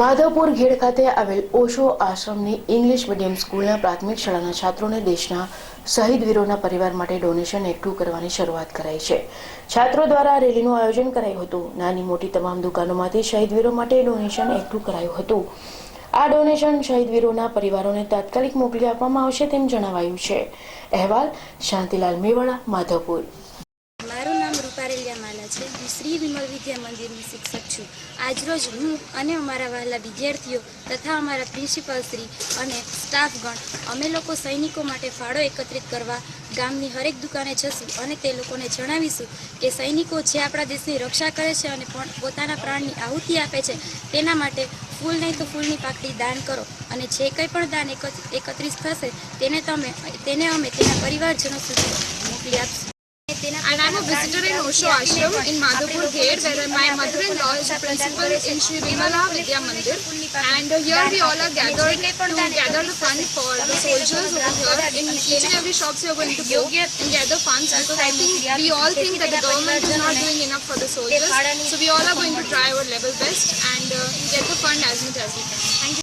માધવપુર ઘેડ ખાતે આવેલ ઓશો આશ્રમની ઇંગ્લિશ મીડિયમ સ્કૂલના પ્રાથમિક શાળાના છાત્રોને દેશના શહીદ વીરોના પરિવાર માટે ડોનેશન એકઠું કરવાની શરૂઆત કરાઈ છે. છાત્રો દ્વારા રેલીનું આયોજન કરાયું હતું. નાની મોટી તમામ દુકાનોમાંથી શહીદ વીરો માટે ડોનેશન એકઠું કરાયું હતું. આ ડોનેશન શહીદ વીરોના પરિવારોને તાત્કાલિક મોકલી આપવામાં આવશે તેમ જણાવાયું છે. અહેવાલ શાંતિલાલ મેવાડા, માધવપુર. છે. હું શ્રી વિમલ વિદ્યા મંદિરની શિક્ષક છું. આજરોજ હું અને અમારા વહાલા વિદ્યાર્થીઓ તથા અમારા પ્રિન્સિપાલ શ્રી અને સ્ટાફગણ અમે લોકો સૈનિકો માટે ફાળો એકત્રિત કરવા ગામની હરેક દુકાને જશું અને તે લોકોને જણાવીશું કે સૈનિકો જે આપણા દેશની રક્ષા કરે છે અને પોતાના પ્રાણની આહુતિ આપે છે, તેના માટે ફૂલ નહીં તો ફૂલની પાકડી દાન કરો અને જે કંઈ પણ દાન એકત્ર- એકત્રિત થશે, તેને તમે, તેને અમે તેના પરિવારજનો સુધી મોકલી આપશું. A in Osho Ashram in Madhapur Gate where my mother-in-law is the principal in Sri Vimala Vidya Mandir. And here we all are gathered to gather the fund for the soldiers over here. In each and every shops we are going to go and gather funds because I think we all think that the government is not doing enough for the soldiers. So we all are going to try our level best and uh, get the fund as much as we can.